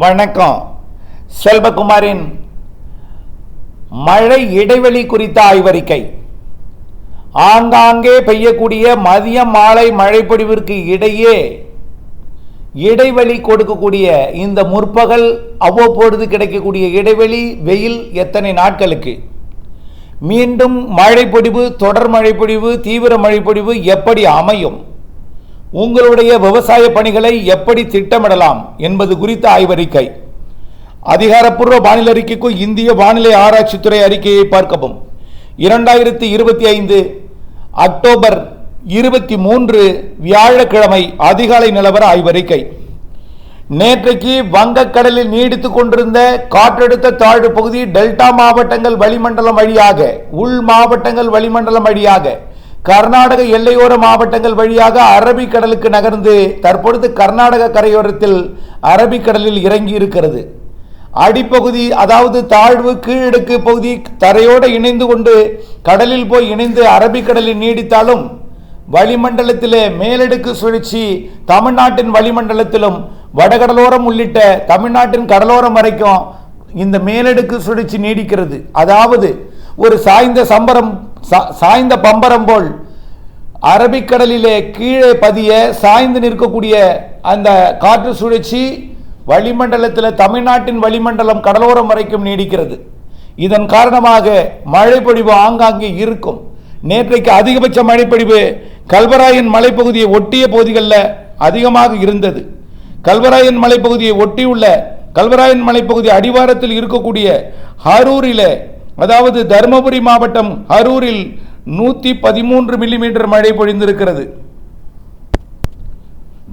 வணக்கம். செல்வகுமாரின் மழை இடைவெளி குறித்த ஆய்வறிக்கை. ஆங்காங்கே பெய்யக்கூடிய மதியம் மாலை மழைப்பொழிவிற்கு இடையே இடைவெளி கொடுக்கக்கூடிய இந்த முற்பகல் அவ்வப்பொழுது கிடைக்கக்கூடிய இடைவெளி வெயில் எத்தனை நாட்களுக்கு? மீண்டும் மழைப்பொழிவு தொடர் மழைப்பொழிவு தீவிர மழைப்பொழிவு எப்படி அமையும்? உங்களுடைய விவசாய பணிகளை எப்படி திட்டமிடலாம் என்பது குறித்த ஆய்வறிக்கை. அதிகாரப்பூர்வ வானிலை அறிக்கைக்கும் இந்திய வானிலை ஆராய்ச்சித்துறை அறிக்கையை பார்க்கவும். இரண்டாயிரத்தி இருபத்தி ஐந்து அக்டோபர் இருபத்தி மூன்று வியாழக்கிழமை அதிகாலை நிலவர ஆய்வறிக்கை. நேற்றைக்கு வங்கக்கடலில் நீடித்துக் கொண்டிருந்த காற்றழுத்த தாழ்வு பகுதி டெல்டா மாவட்டங்கள் வளிமண்டலம் வழியாக உள் மாவட்டங்கள் வளிமண்டலம் வழியாக கர்நாடக எல்லையோர மாவட்டங்கள் வழியாக அரபிக்கடலுக்கு நகர்ந்து தற்பொழுது கர்நாடக கரையோரத்தில் அரபிக்கடலில் இறங்கி இருக்கிறது அடிப்பகுதி அதாவது தாழ்வு கீழடுக்கு பகுதி தரையோடு இணைந்து கொண்டு கடலில் போய் இணைந்து அரபிக்கடலில் நீடித்தாலும் வளிமண்டலத்திலே மேலடுக்கு சுழற்சி தமிழ்நாட்டின் வளிமண்டலத்திலும் வடகடலோரம் உள்ளிட்ட தமிழ்நாட்டின் கடலோரம் வரைக்கும் இந்த மேலடுக்கு சுழற்சி நீடிக்கிறது. அதாவது ஒரு சாய்ந்த சம்பரம் சாய்ந்த பம்பரம் போல் அரபிக்கடலிலே கீழே பதிய சாய்ந்து நிற்கக்கூடிய அந்த காற்று சுழற்சி வளிமண்டலத்தில் தமிழ்நாட்டின் வளிமண்டலம் கடலோரம் வரைக்கும் நீடிக்கிறது. இதன் காரணமாக மழைப்பொழிவு ஆங்காங்கே இருக்கும். நேற்றைக்கு அதிகபட்ச மழைப்பொழிவு கல்வராயன் மலைப்பகுதியை ஒட்டிய பகுதிகளில் அதிகமாக இருந்தது. கல்வராயன் மலைப்பகுதியை ஒட்டியுள்ள கல்வராயன் மலைப்பகுதி அடிவாரத்தில் இருக்கக்கூடிய ஹரூரில் அதாவது தருமபுரி மாவட்டம் அரூரில் நூற்றி பதிமூன்று மில்லிமீட்டர் மழை பொழிந்திருக்கிறது.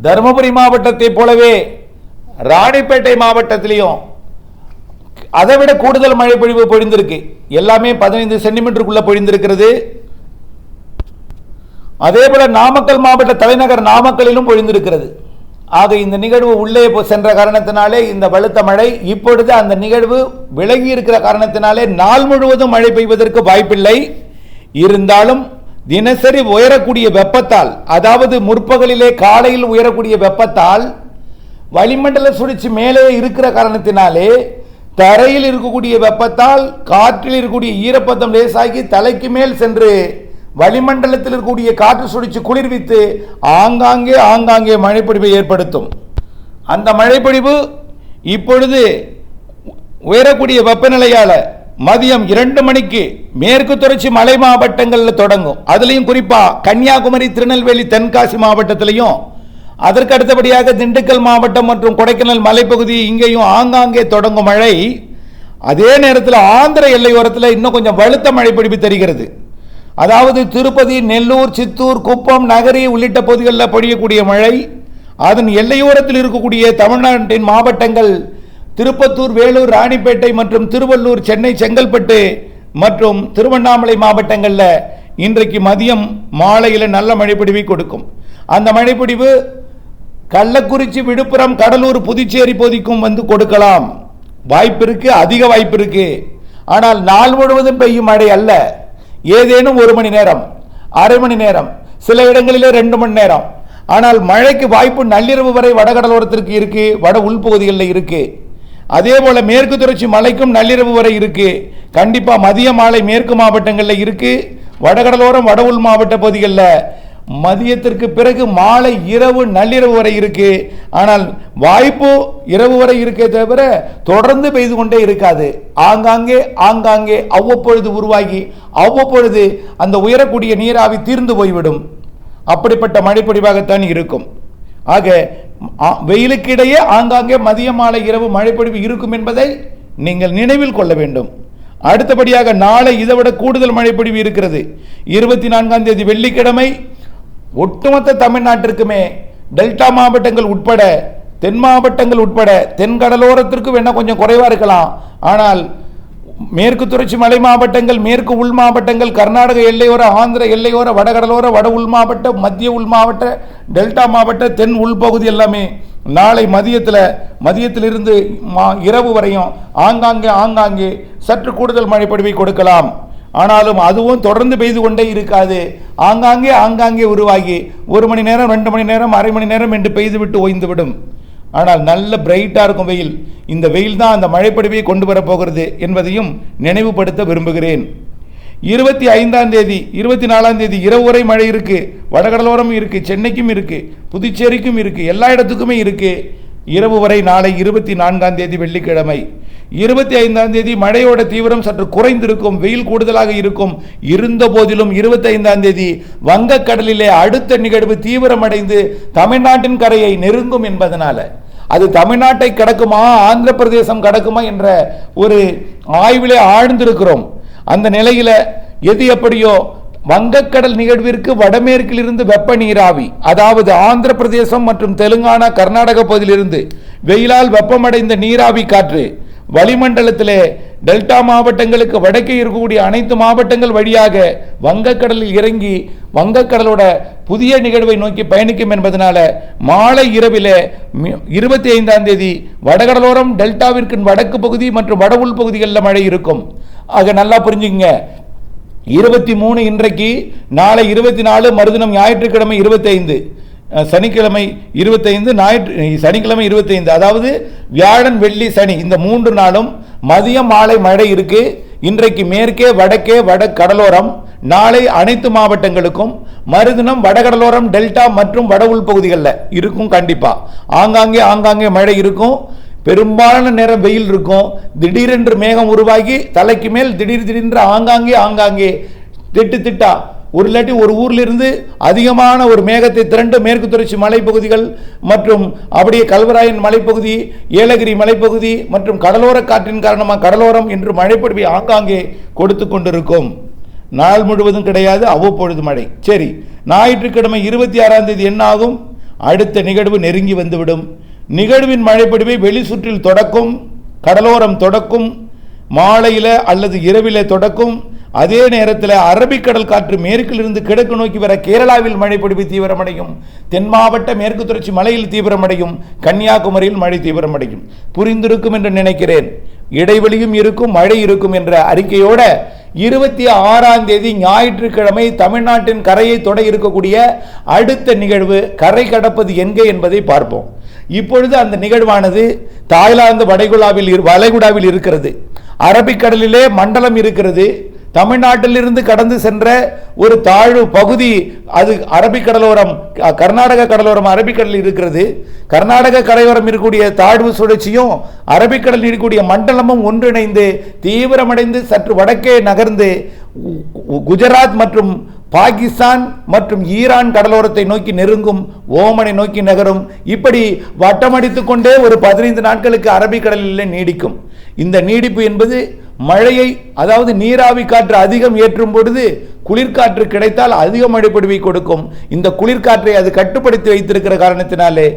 தருமபுரி மாவட்டத்தைப் போலவே ராணிப்பேட்டை மாவட்டத்திலையும் அதை விட கூடுதல் மழை பொழிவு பொழிந்திருக்கு. எல்லாமே பதினைந்து சென்டிமீட்டருக்குள்ள பொழிந்திருக்கிறது. அதே போல நாமக்கல் மாவட்ட தலைநகர் நாமக்கலிலும் பொழிந்திருக்கிறது. ஆக இந்த நிகழ்வு உள்ளே போ- சென்ற காரணத்தினாலே இந்த பழுத்த மழை இப்பொழுது அந்த நிகழ்வு விலகி இருக்கிற காரணத்தினாலே நாள் முழுவதும் மழை பெய்வதற்கு வாய்ப்பில்லை. இருந்தாலும் தினசரி உயரக்கூடிய வெப்பத்தால் அதாவது முற்பகலிலே காலையில் உயரக்கூடிய வெப்பத்தால் வளிமண்டல சுழற்சி மேலே இருக்கிற காரணத்தினாலே தரையில் இருக்கக்கூடிய வெப்பத்தால் காற்றில் இருக்கக்கூடிய ஈரப்பதம் லேசாகி தலைக்கு மேல் சென்று வளிமண்டலத்தில் இருக்கக்கூடிய காற்று சுழிச்சு குளிர்வித்து ஆங்காங்கே ஆங்காங்கே மழைப்பொழிவை ஏற்படுத்தும். அந்த மழைப்பொழிவு இப்பொழுது உயரக்கூடிய வெப்பநிலையால் மதியம் இரண்டு மணிக்கு மேற்கு தொடர்ச்சி மலை மாவட்டங்களில் தொடங்கும். அதுலேயும் குறிப்பாக கன்னியாகுமரி திருநெல்வேலி தென்காசி மாவட்டத்திலையும் அதற்கு அடுத்தபடியாக திண்டுக்கல் மாவட்டம் மற்றும் கொடைக்கானல் மலைப்பகுதி இங்கேயும் ஆங்காங்கே தொடங்கும் மழை. அதே நேரத்தில் ஆந்திர எல்லையோரத்தில் இன்னும் கொஞ்சம் வலுத்த மழை பிடிப்பு தெரிகிறது. அதாவது திருப்பதி நெல்லூர் சித்தூர் குப்பம் நகரி உள்ளிட்ட பகுதிகளில் பொழியக்கூடிய மழை அதன் எல்லையோரத்தில் இருக்கக்கூடிய தமிழ்நாட்டின் மாவட்டங்கள் திருப்பத்தூர் வேலூர் ராணிப்பேட்டை மற்றும் திருவள்ளூர் சென்னை செங்கல்பட்டு மற்றும் திருவண்ணாமலை மாவட்டங்களில் இன்றைக்கு மதியம் மாலையில் நல்ல மழைப்பிடிவை கொடுக்கும். அந்த மழைப்பிடிவு கள்ளக்குறிச்சி விழுப்புரம் கடலூர் புதுச்சேரி பகுதிக்கும் வந்து கொடுக்கலாம். வாய்ப்பு இருக்குது அதிக வாய்ப்பு இருக்குது ஆனால் நாள் முழுவதும் பெய்யும் மழை அல்ல. ஏதேனும் ஒரு மணி நேரம் அரை மணி நேரம் சில இடங்களிலே ரெண்டு மணி நேரம். ஆனால் மழைக்கு வாய்ப்பு நள்ளிரவு வரை வடகடலோரத்திற்கு இருக்கு வட உள்பகுதிகளில் இருக்கு. அதே போல மேற்கு தொடர்ச்சி மலைக்கும் நள்ளிரவு வரை இருக்கு. கண்டிப்பா மதிய மாலை மேற்கு மாவட்டங்களில் இருக்கு வடகடலோரம் வட உள் மாவட்ட பகுதிகளில் மதியத்திற்கு பிறகு மாலை இரவு நள்ளிரவு வரை இருக்கு. ஆனால் வாய்ப்பு இரவு வரை இருக்கே தவிர தொடர்ந்து பெய்து கொண்டே இருக்காது. ஆங்காங்கே ஆங்காங்கே அவ்வப்பொழுது உருவாகி அவ்வப்பொழுது அந்த உயரக்கூடிய நீராவி தீர்ந்து போய்விடும். அப்படிப்பட்ட மழைப்பொழிவாகத்தான் இருக்கும். ஆக வெயிலுக்கிடையே ஆங்காங்கே மதிய மாலை இரவு மழைப்பொழிவு இருக்கும் என்பதை நீங்கள் நினைவில் கொள்ள வேண்டும். அடுத்தபடியாக நாளை இதைவிட கூடுதல் மழைப்பொழிவு இருக்கிறது. இருபத்தி நான்காம் தேதி வெள்ளிக்கிழமை ஒட்டுமொத்த தமிழ்நாட்டிற்குமே டெல்டா மாவட்டங்கள் உட்பட தென் மாவட்டங்கள் உட்பட தென் கடலோரத்திற்கு வேணா கொஞ்சம் குறைவாக இருக்கலாம். ஆனால் மேற்கு தொடர்ச்சி மலை மாவட்டங்கள் மேற்கு உள் மாவட்டங்கள் கர்நாடக எல்லையோர ஆந்திர எல்லையோர வடகடலோர வட உள் மாவட்ட மத்திய உள் மாவட்ட டெல்டா மாவட்ட தென் உள்பகுதி எல்லாமே நாளை மதியத்தில் மதியத்திலிருந்து மா இரவு வரையும் ஆங்காங்கே ஆங்காங்கே சற்று கூடுதல் மழைப்பொழிவை கொடுக்கலாம். ஆனாலும் அதுவும் தொடர்ந்து பெய்து கொண்டே இருக்காது. ஆங்காங்கே ஆங்காங்கே உருவாகி ஒரு மணி நேரம் ரெண்டு மணி நேரம் அரை மணி நேரம் என்று பெய்துவிட்டு ஓய்ந்துவிடும். ஆனால் நல்ல பிரைட்டாக இருக்கும் வெயில். இந்த வெயில் தான் அந்த மழைப்பொழிவை கொண்டு வரப்போகிறது என்பதையும் நினைவுபடுத்த விரும்புகிறேன். இருபத்தி ஐந்தாம் தேதி இருபத்தி நாலாம் தேதி இரவு வரை மழை இருக்குது வடகடலோரம் இருக்குது சென்னைக்கும் இருக்குது புதுச்சேரிக்கும் இருக்குது எல்லா இடத்துக்குமே இருக்குது இரவு வரை நாளை இருபத்தி நான்காம் தேதி வெள்ளிக்கிழமை. இருபத்தி ஐந்தாம் தேதி மழையோட தீவிரம் சற்று குறைந்திருக்கும் வெயில் கூடுதலாக இருக்கும். இருந்த போதிலும் இருபத்தி ஐந்தாம் தேதி வங்கக்கடலிலே அடுத்த நிகழ்வு தீவிரமடைந்து தமிழ்நாட்டின் கரையை நெருங்கும் என்பதனால. அது தமிழ்நாட்டை கடக்குமா ஆந்திர பிரதேசம் கடக்குமா என்ற ஒரு ஆய்விலே ஆழ்ந்திருக்கிறோம். அந்த நிலையில எது எப்படியோ வங்கக்கடல் நிகழ்விற்கு வடமேற்கிலிருந்து வெப்ப நீராவி அதாவது ஆந்திர பிரதேசம் மற்றும் தெலுங்கானா கர்நாடக பகுதியிலிருந்து வெயிலால் வெப்பமடைந்த நீராவி காற்று வளிமண்டலத்திலே டெல்டா மாவட்டங்களுக்கு வடக்கே இருக்கக்கூடிய அனைத்து மாவட்டங்கள் வழியாக வங்கக்கடலில் இறங்கி வங்கக்கடலோட புதிய நிகழ்வை நோக்கி பயணிக்கும் என்பதனால மாலை இரவிலே இருபத்தி ஐந்தாம் தேதி வடகடலோரம் டெல்டாவிற்கு வடக்கு பகுதி மற்றும் வட உள் பகுதிகளில் மழை இருக்கும். ஆக நல்லா புரிஞ்சுங்க இருபத்தி மூணு இன்றைக்கு நாளை இருபத்தி நாலு மறுதினம் ஞாயிற்றுக்கிழமை இருபத்தைந்து. சனிக்கிழமை இருபத்தைந்து ஞாயிற்று சனிக்கிழமை இருபத்தைந்து. அதாவது வியாழன் வெள்ளி சனி இந்த மூன்று நாளும் மதியம் மாலை மழை இருக்கு. இன்றைக்கு மேற்கே வடக்கே வட கடலோரம் நாளை அனைத்து மாவட்டங்களுக்கும். மறுதினம் வடகடலோரம் டெல்டா மற்றும் வட உள் பகுதிகளில் இருக்கும் கண்டிப்பாக ஆங்காங்கே ஆங்காங்கே மழை இருக்கும். பெரும்பாலான நேரம் வெயில் இருக்கும். திடீரென்று மேகம் உருவாகி தலைக்கு மேல் திடீர் திடீரென்று ஆங்காங்கே ஆங்காங்கே. திட்டு திட்டா. ஒரு இல்லாட்டி ஒரு ஊரில் இருந்து அதிகமான ஒரு மேகத்தை திரண்டு மேற்கு தொடர்ச்சி மலைப்பகுதிகள் மற்றும் அப்படியே கல்வராயன் மலைப்பகுதி ஏலகிரி மலைப்பகுதி மற்றும் கடலோர காற்றின் காரணமாக கடலோரம் என்று மழைப்பொழிவை ஆங்காங்கே கொடுத்து கொண்டிருக்கும். நாள் முழுவதும் கிடையாது அவ்வப்பொழுது மழை. சரி ஞாயிற்றுக்கிழமை இருபத்தி ஆறாம் தேதி என்ன ஆகும் அடுத்த நிகழ்வு நெருங்கி வந்துவிடும். நிகழ்வின் மழைப்பிடிவை வெளி சுற்றில் தொடக்கும் கடலோரம் தொடக்கும் மாலையில் அல்லது இரவில் தொடக்கும் அதே நேரத்தில் அரபிக்கடல் காற்று மேற்கிலிருந்து கிழக்கு நோக்கி வர கேரளாவில் மழைப்பொழிவு தீவிரமடையும் தென் மாவட்ட மேற்கு தொடர்ச்சி மலையில் தீவிரமடையும் கன்னியாகுமரியில் மழை தீவிரமடையும். புரிந்திருக்கும் என்று நினைக்கிறேன். இடைவெளியும் இருக்கும் மழை இருக்கும் என்ற அறிக்கையோட இருபத்தி ஆறாம் தேதி ஞாயிற்றுக்கிழமை தமிழ்நாட்டின் கரையை தொட இருக்கக்கூடிய அடுத்த நிகழ்வு கரை கடப்பது எங்கே என்பதை பார்ப்போம். இப்பொழுது அந்த நிகழ்வானது தாய்லாந்து வடைகுடாவில் இரு- வளைகுடாவில் இருக்கிறது. அரபிக்கடலிலே மண்டலம் இருக்கிறது. தமிழ்நாட்டிலிருந்து கடந்து சென்ற ஒரு தாழ்வு பகுதி அது அரபிக்கடலோரம் கர்நாடக கடலோரம் அரபிக்கடலில் இருக்கிறது. கர்நாடக கரையோரம் இருக்கக்கூடிய தாழ்வு சுழற்சியும் அரபிக்கடலில் இருக்கக்கூடிய மண்டலமும் ஒன்றிணைந்து தீவிரமடைந்து சற்று வடக்கே நகர்ந்து குஜராத் மற்றும் பாகிஸ்தான் மற்றும் ஈரான் கடலோரத்தை நோக்கி நெருங்கும் ஓமனை நோக்கி நகரும். இப்படி வட்டமடித்து கொண்டே ஒரு பதினைந்து நாட்களுக்கு அரபிக்கடலில் நீடிக்கும். இந்த நீடிப்பு என்பது மழையை அதாவது நீராவி காற்று அதிகம் ஏற்றும் பொழுது குளிர்காற்று கிடைத்தால் அதிக மழைப்பொழிவை கொடுக்கும். இந்த குளிர்காற்றை அது கட்டுப்படுத்தி வைத்திருக்கிற காரணத்தினாலே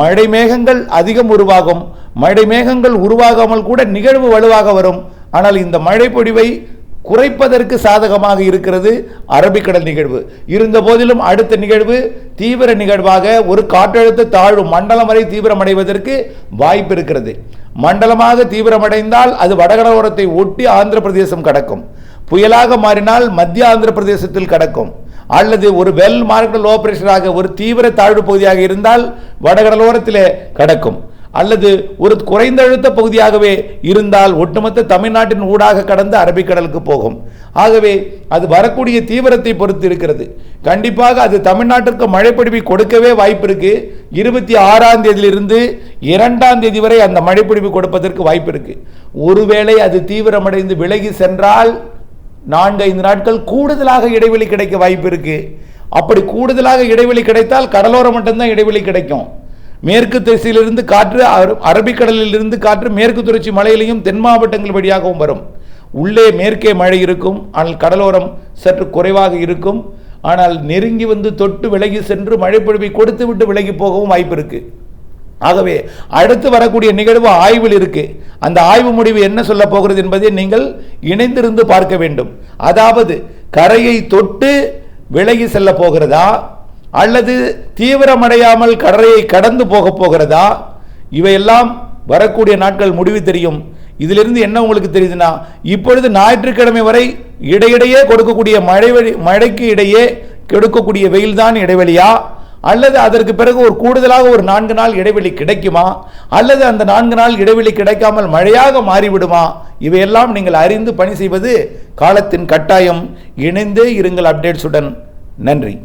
மழை மேகங்கள் அதிகம் உருவாகும். மழை மேகங்கள் உருவாகாமல் கூட நிகழ்வு வலுவாக வரும். ஆனால் இந்த மழை பொழிவை குறைப்பதற்கு சாதகமாக இருக்கிறது அரபிக்கடல் நிகழ்வு. இருந்த போதிலும் அடுத்த நிகழ்வு தீவிர நிகழ்வாக ஒரு காற்றழுத்த தாழ்வு மண்டலம் வரை தீவிரமடைவதற்கு வாய்ப்பு இருக்கிறது. மண்டலமாக தீவிரமடைந்தால் அது வடகடலோரத்தை ஒட்டி ஆந்திர பிரதேசம் கடக்கும். புயலாக மாறினால் மத்திய ஆந்திர பிரதேசத்தில் கடக்கும். அல்லது ஒரு வெல் மார்க்கெட் லோ பிரஷராக ஒரு தீவிர தாழ்வு பகுதியாக இருந்தால் வடகடலோரத்தில் கடக்கும். அல்லது ஒரு குறைந்த அழுத்த பகுதியாகவே இருந்தால் ஒட்டுமொத்த தமிழ்நாட்டின் ஊடாக கடந்து அரபிக்கடலுக்கு போகும். ஆகவே அது வரக்கூடிய தீவிரத்தை பொறுத்து இருக்கிறது. கண்டிப்பாக அது தமிழ்நாட்டிற்கு மழைப்பொழிவை கொடுக்கவே வாய்ப்பு இருக்கு. இருபத்தி ஆறாம் தேதியிலிருந்து இரண்டாம் தேதி வரை அந்த மழைப்பிடிவு கொடுப்பதற்கு வாய்ப்பு இருக்கு. ஒருவேளை அது தீவிரமடைந்து விலகி சென்றால் நான்கு ஐந்து நாட்கள் கூடுதலாக இடைவெளி கிடைக்க வாய்ப்பு இருக்கு. அப்படி கூடுதலாக இடைவெளி கிடைத்தால் கடலோரம் மட்டும்தான் இடைவெளி கிடைக்கும். மேற்கு திசையிலிருந்து காற்று அர- அரபிக்கடலில் இருந்து காற்று மேற்கு தொடர்ச்சி மலையிலையும் தென் மாவட்டங்கள் வழியாகவும் வரும். உள்ளே மேற்கே மழை இருக்கும் ஆனால் கடலோரம் சற்று குறைவாக இருக்கும். ஆனால் நெருங்கி வந்து தொட்டு விலகி சென்று மழைப்பொழிவை கொடுத்து விட்டு விலகி போகவும் வாய்ப்பு இருக்கு. ஆகவே அடுத்து வரக்கூடிய நிகழ்வு ஆய்வில் இருக்கு. அந்த ஆய்வு முடிவு என்ன சொல்ல போகிறது என்பதை நீங்கள் இணைந்திருந்து பார்க்க வேண்டும். அதாவது கரையை தொட்டு விலகி செல்ல போகிறதா அல்லது தீவிரமடையாமல் கடலையை கடந்து போக போகிறதா? இவையெல்லாம் வரக்கூடிய நாட்கள் முடிவு தெரியும். இதிலிருந்து என்ன உங்களுக்கு தெரியுதுன்னா இப்பொழுது ஞாயிற்றுக்கிழமை வரை இடையிடையே கொடுக்கக்கூடிய மழை மழைக்கு இடையே கொடுக்கக்கூடிய வெயில் தான் இடைவெளியா? அல்லது அதற்கு பிறகு ஒரு கூடுதலாக ஒரு நான்கு நாள் இடைவெளி கிடைக்குமா? அல்லது அந்த நான்கு நாள் இடைவெளி கிடைக்காமல் மழையாக மாறிவிடுமா? இவையெல்லாம் நீங்கள் அறிந்து பணி செய்வது காலத்தின் கட்டாயம். இணைந்தே இருங்கள் அப்டேட்ஸுடன். நன்றி.